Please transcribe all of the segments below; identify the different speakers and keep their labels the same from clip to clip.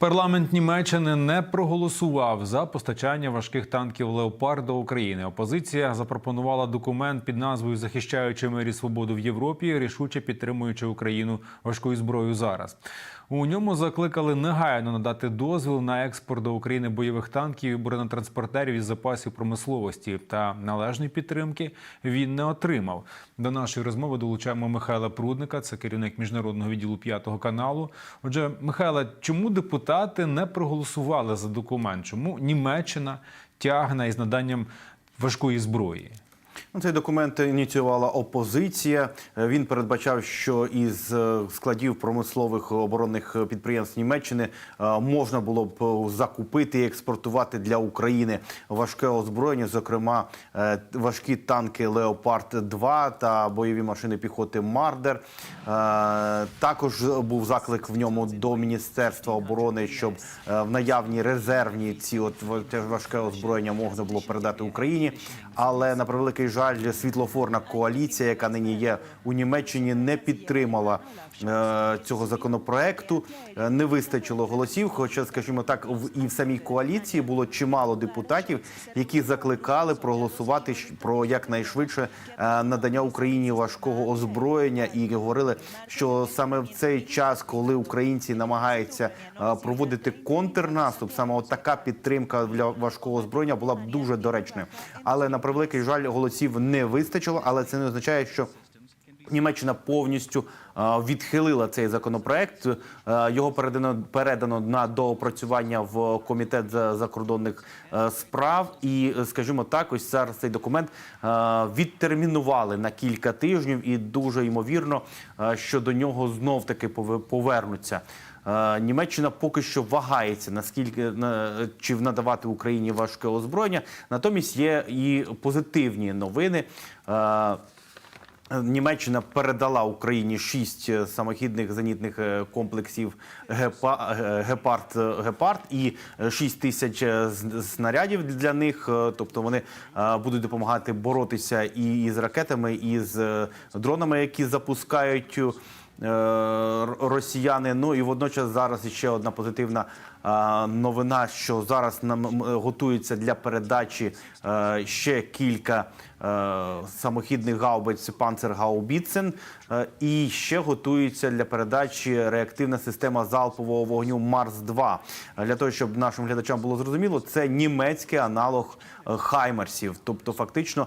Speaker 1: Парламент Німеччини не проголосував за постачання важких танків Леопард до України. Опозиція запропонувала документ під назвою Захищаючи мир і свободу в Європі, рішуче підтримуючи Україну важкою зброєю зараз. У ньому закликали негайно надати дозвіл на експорт до України бойових танків і бронетранспортерів із запасів промисловості та належної підтримки він не отримав. До нашої розмови долучаємо Михайла Прудника, це керівник міжнародного відділу п'ятого каналу. Отже, Михайла, чому депутати не проголосували за документ? Чому Німеччина тягне із наданням важкої зброї?
Speaker 2: Ну, Цей документ ініціювала опозиція. Е, Він передбачав, що із е, складів промислових оборонних підприємств Німеччини е, можна було б закупити і експортувати для України важке озброєння, зокрема важкі танки Леопард 2 та бойові машини піхоти Мардер. Також був заклик в ньому до Міністерства оборони, щоб в наявні резервні ці от важке озброєння можна було передати Україні. Але на превеликий жаль, світлофорна коаліція, яка нині є у Німеччині, не підтримала е, цього законопроекту. Е, Не вистачило голосів. Хоча, скажімо так, в і в самій коаліції було чимало депутатів, які закликали проголосувати про якнайшвидше е, надання Україні важкого озброєння і говорили, що саме в цей час, коли українці намагаються е, проводити контрнаступ, саме от така підтримка для важкого озброєння була б дуже доречною. Але на превеликий жаль, голосів не вистачило. Але це не означає, що Німеччина повністю е, відхилила цей законопроект. Е, Його передано передано на доопрацювання в комітет за закордонних е, справ. І скажімо так, ось зараз цей документ відтермінували на кілька тижнів, і дуже ймовірно, що до нього знов таки пове- повернуться. Е, Німеччина поки що вагається наскільки на чи надавати Україні важке озброєння. Натомість є і позитивні новини. Е, Німеччина передала Україні шість е, самохідних зенітних комплексів «Гепа- гепард гепард і шість тисяч з- снарядів для них. Тобто вони будуть допомагати боротися і із ракетами, і з дронами, які запускають. Е, Росіяни, ну і водночас зараз ще одна позитивна новина, що зараз нам готується для передачі е, ще кілька е, самохідних гаубиць Панцергаубіцен е, і ще готується для передачі реактивна система залпового вогню Марс 2 Для того, щоб нашим глядачам було зрозуміло, це німецький аналог Хаймерсів, тобто фактично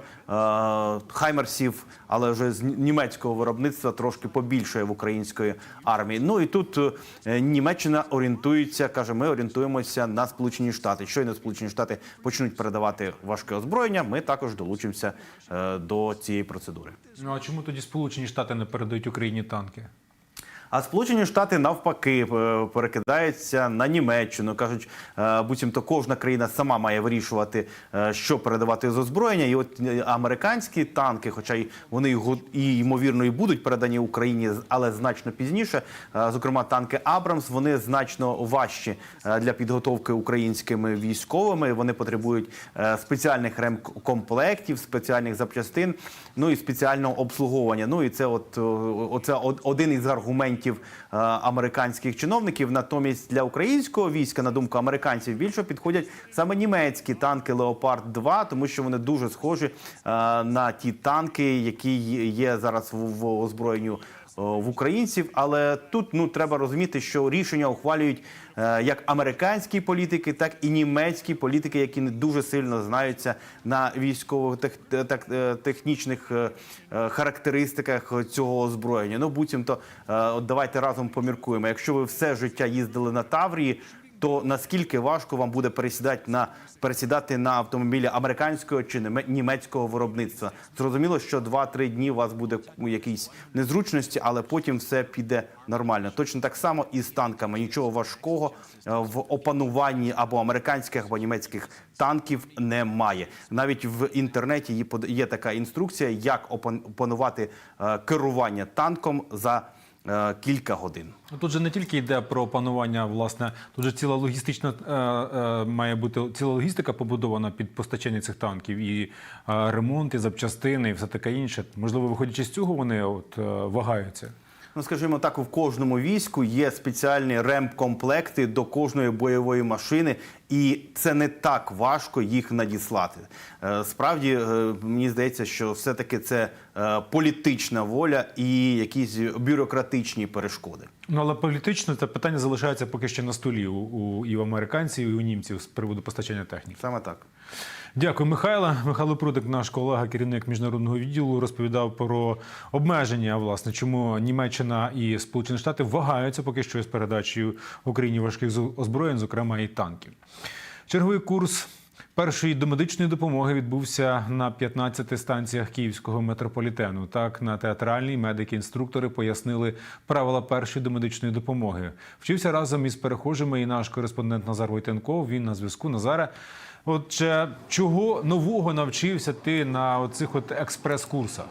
Speaker 2: Хаймерсів, але вже з німецького виробництва трошки побільшає в української армії. Ну і тут Німеччина орієнтується, каже, ми орієнтуємося на Сполучені Штати. Щойно Сполучені Штати почнуть передавати важке озброєння. Ми також долучимося е, до цієї процедури.
Speaker 1: Ну а чому тоді Сполучені Штати не передають Україні танки?
Speaker 2: А Сполучені Штати навпаки е, перекидаються на Німеччину. кажуть, е, буцімто кожна країна сама має вирішувати, е, що передавати з озброєння. І от американські танки, хоча й вони і ймовірно і будуть передані Україні, але значно пізніше. Зокрема, танки Абрамс вони значно важчі для підготовки українськими військовими. Вони потребують спеціальних ремкомплектів, спеціальних запчастин, ну і спеціального обслуговування. Ну і це, от оце один із аргументів е, американських чиновників. Натомість для українського війська, на думку американців, більше підходять саме німецькі танки Леопард 2 тому що вони дуже схожі е, на ті танки, які є зараз в, озброєнню в українців. Але тут ну треба розуміти, що рішення ухвалюють е, як американські політики, так і німецькі політики, які не дуже сильно знаються на військово технічних е, е, характеристиках цього озброєння. Ну буцімто, е, от давайте разом поміркуємо. Якщо ви все життя їздили на Таврії. То наскільки важко вам буде пересідати на пересідати на автомобілі американського чи німецького виробництва? Зрозуміло, що 2-3 дні у вас буде якісь незручності, але потім все піде нормально. Точно так само і з танками. Нічого важкого е, в опануванні або американських, або німецьких танків немає. Навіть в інтернеті є така інструкція, як опанувати е, керування танком за кілька годин.
Speaker 1: Ну, Тут же не тільки йде про панування, власне, тут же ціла логістична е, е, має бути ціла логістика побудована під постачання цих танків, і е, ремонт, і запчастини, і все таке інше. Можливо, виходячи з цього, вони от е, вагаються.
Speaker 2: Ну, скажімо так, в кожному війську є спеціальні ремп-комплекти до кожної бойової машини, і це не так важко їх надіслати. Е, Справді, е, мені здається, що все-таки це е, політична воля і якісь бюрократичні перешкоди.
Speaker 1: Ну але політично це питання залишається поки що на столі у, у і в американців, і у німців з приводу постачання техніки.
Speaker 2: Саме так.
Speaker 1: Дякую, Михайло. Михайло Прудик, наш колега, керівник міжнародного відділу, розповідав про обмеження, власне, чому Німеччина і Сполучені Штати вагаються поки що з передачею Україні важких озброєнь, зокрема і танків. Черговий курс. Першої домедичної допомоги відбувся на 15 станціях київського метрополітену. Так, на театральній медики-інструктори пояснили правила першої домедичної допомоги. Вчився разом із перехожими і наш кореспондент Назар Войтенков. Він на зв'язку. Назаре, Отже, чого нового навчився ти на оцих от експрес-курсах?